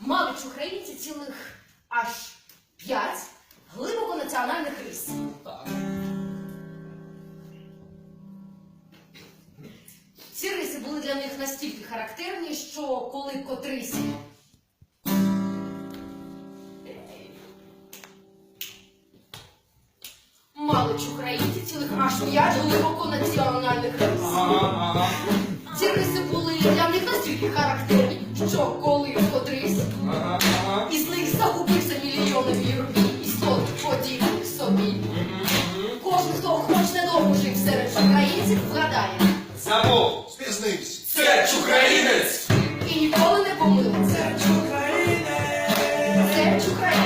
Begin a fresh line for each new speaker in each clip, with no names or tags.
Малич українці цілих аж п'ять глибоко національних рис.
Так.
Ці риси були для них настільки характерні, що коли котрийсь Малич українці цілих аж п'ять глибоко національних рис.
Ага, ага.
Ці риси були для них настільки характерні, що коли
ага.
із них загубився мільйони вірві і сот подібних собі. Кожен, хто хоч недовго жив серед українців, вгадає
Забув.
Спізнився.
Це українець!
і ніколи не помилиться. Це українець. Його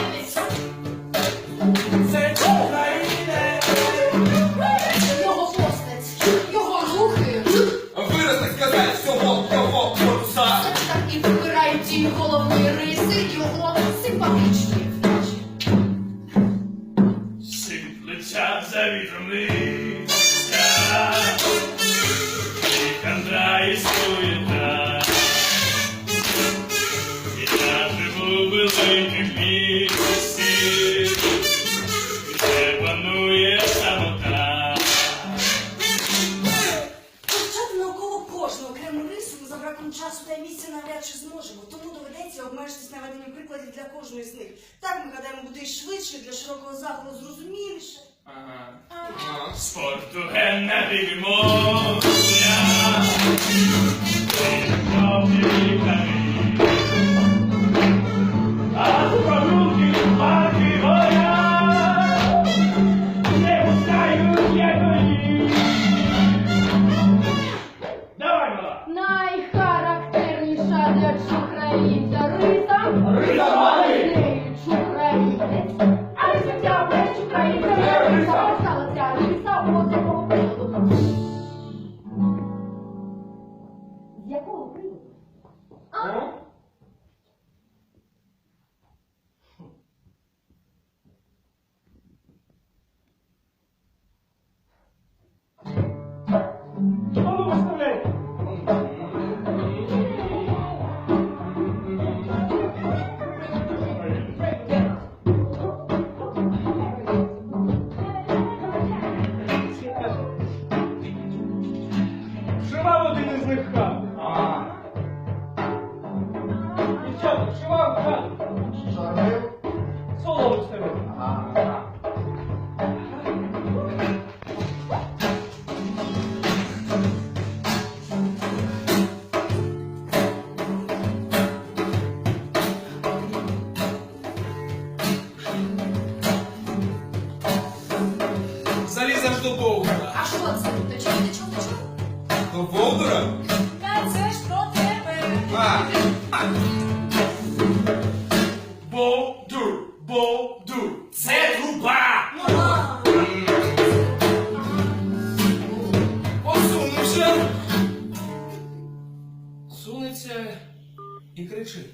Amém. Гадаємо буде швидше, для широкого загалу зрозуміліше.
Ага. Ага.
Спорту ген не дивимося, і А
До Бовдура.
А що це? Ти чого, ти чого, ти чого?
До Бовдура?
Та це ж про тебе.
А. А.
Бовдур, Бовдур. Це труба.
Ага.
Посунувся. Сунеться і кричить.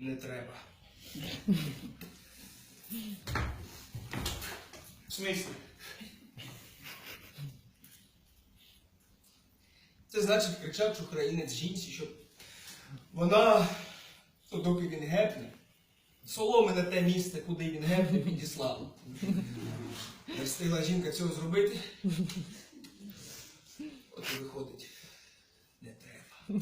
Не треба.
В смислі?
Це значить, кричав чухраїнець жінці, щоб вона, ну, доки він гепне, соломи на те місце, куди він гепне, підіслала. Не встигла жінка цього зробити. От і виходить, не треба.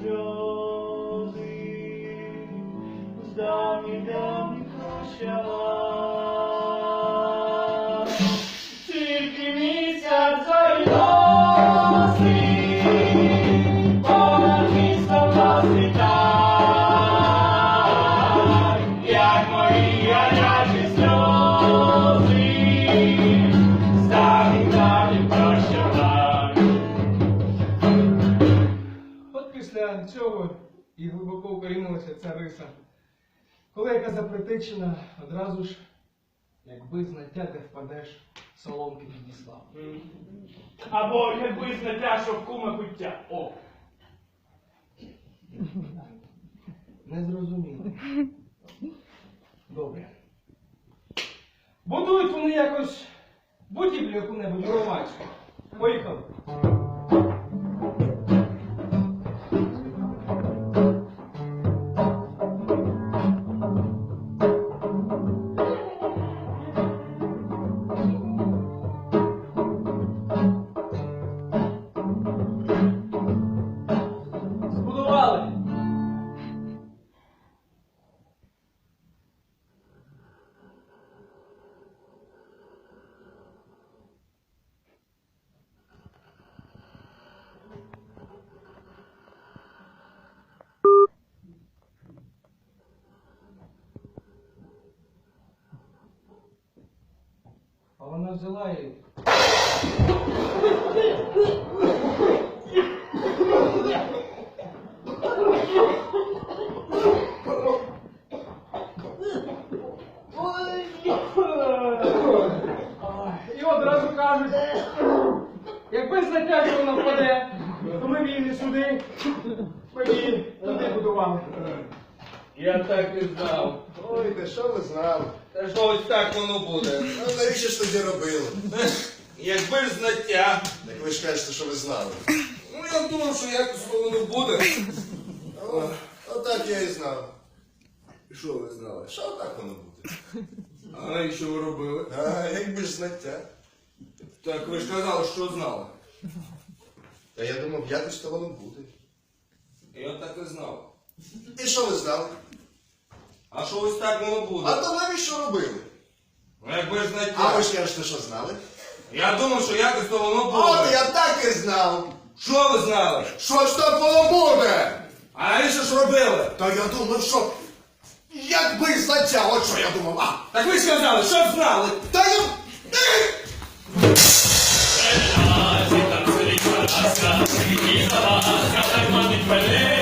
Сльози, з давніх давніх.
З'явилася ця риса. Коли яка запретичена, одразу ж, якби знаття, де впадеш, соломки підіслав.
Або якби знаття, що в кума пуття. О.
Не зрозуміло. Добре. Будують вони якось будівлю яку-небудь громадську. Поїхали. Вона взяла і. І одразу кажуть, якби що вона впаде, то ми не сюди, ми її туди будували.
Я так і знав.
Ой, та що ви знали?
Та що ось так воно буде.
Ну навіщо ж тоді робили?
Якби ж знаття.
Так ви ж кажете, що ви знали.
Ну я думав, що якось воно буде.
О, отак я і знав. І що ви знали? Що так воно буде?
А навіщо ви робили?
А якби ж знаття?
Так ви ж казали, що знали.
Та я думав, якось то воно буде.
Я так і знав.
І що ви знали?
А що ось так воно буде?
А то навіщо робили?
Ну якби ж
А ви ж кажете, що знали?
Я думав, що якось то воно
От
буде.
я так і знав.
Що ви знали?
Що ж так воно буде?
А навіщо ж робили?
Та я думав, що. Якби знаття, от що я думав. А,
Так ви ж казали, що б знали?
та я. Е!
Я